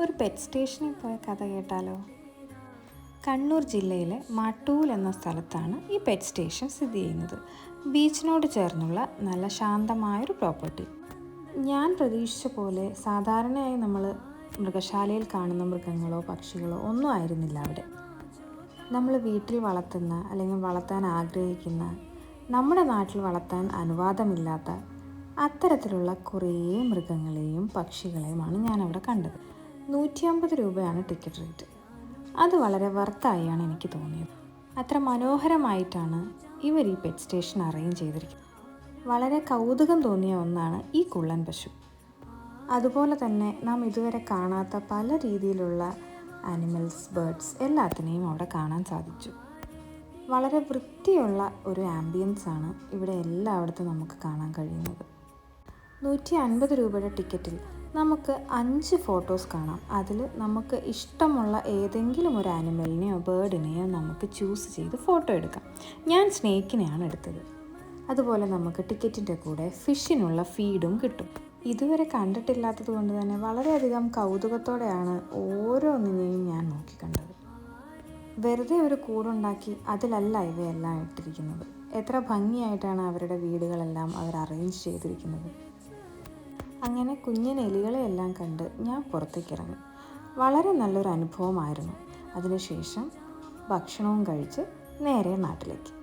ഒരു പെറ്റ് സ്റ്റേഷനിൽ പോയ കഥ കേട്ടാലോ? കണ്ണൂർ ജില്ലയിലെ മാട്ടൂൽ എന്ന സ്ഥലത്താണ് ഈ പെറ്റ് സ്റ്റേഷൻ സ്ഥിതി ചെയ്യുന്നത്. ബീച്ചിനോട് ചേർന്നുള്ള നല്ല ശാന്തമായൊരു പ്രോപ്പർട്ടി ഞാൻ പ്രതീക്ഷിച്ച പോലെ സാധാരണയായി നമ്മൾ മൃഗശാലയിൽ കാണുന്ന മൃഗങ്ങളോ പക്ഷികളോ ഒന്നും ആയിരുന്നില്ല അവിടെ. നമ്മൾ വീട്ടിൽ വളർത്തുന്ന അല്ലെങ്കിൽ വളർത്താൻ ആഗ്രഹിക്കുന്ന നമ്മുടെ നാട്ടിൽ വളർത്താൻ അനുവാദമില്ലാത്ത അത്തരത്തിലുള്ള കുറേ മൃഗങ്ങളെയും പക്ഷികളെയുമാണ് ഞാൻ അവിടെ കണ്ടത്. നൂറ്റി അമ്പത് രൂപയാണ് ടിക്കറ്റ് റേറ്റ് അത് വളരെ വർത്തായാണ് എനിക്ക് തോന്നിയത്. അത്ര മനോഹരമായിട്ടാണ് ഇവർ ഈ പെറ്റ് സ്റ്റേഷൻ അറേഞ്ച് ചെയ്തിരിക്കുന്നത്. വളരെ കൗതുകം തോന്നിയ ഒന്നാണ് ഈ കുള്ളൻ പശു. അതുപോലെ തന്നെ നാം ഇതുവരെ കാണാത്ത പല രീതിയിലുള്ള ആനിമൽസ് ബേർഡ്സ് എല്ലാത്തിനെയും അവിടെ കാണാൻ സാധിച്ചു. വളരെ വൃത്തിയുള്ള ഒരു ആംബിയൻസ് ആണ് ഇവിടെ എല്ലായിടത്തും നമുക്ക് കാണാൻ കഴിയുന്നത്. നൂറ്റി അൻപത് രൂപയുടെ ടിക്കറ്റിൽ നമുക്ക് അഞ്ച് ഫോട്ടോസ് കാണാം. അതിൽ നമുക്ക് ഇഷ്ടമുള്ള ഏതെങ്കിലും ഒരു ആനിമലിനെയോ ബേർഡിനെയോ നമുക്ക് ചൂസ് ചെയ്ത് ഫോട്ടോ എടുക്കാം. ഞാൻ സ്നേക്കിനെയാണ് എടുത്തത്. അതുപോലെ നമുക്ക് ടിക്കറ്റിന്റെ കൂടെ ഫിഷിനുള്ള ഫീഡും കിട്ടും. ഇതുവരെ കണ്ടിട്ടില്ലാത്തത് കൊണ്ട് തന്നെ വളരെയധികം കൗതുകത്തോടെയാണ് ഓരോന്നിനെയും ഞാൻ നോക്കിക്കണ്ടത് വെറുതെ ഒരു കൂടുണ്ടാക്കി അതിലല്ല ഇവയെല്ലാം ഇട്ടിരിക്കുന്നത്. എത്ര ഭംഗിയായിട്ടാണ് അവരുടെ വീടുകളെല്ലാം അവർ അറേഞ്ച് ചെയ്തിരിക്കുന്നത്. അങ്ങനെ കുഞ്ഞൻ എലികളെയെല്ലാം കണ്ട് ഞാൻ പുറത്തേക്ക് ഇറങ്ങി വളരെ നല്ലൊരു അനുഭവമായിരുന്നു അതിനുശേഷം ഭക്ഷണവും കഴിച്ച് നേരെ നാട്ടിലേക്ക്.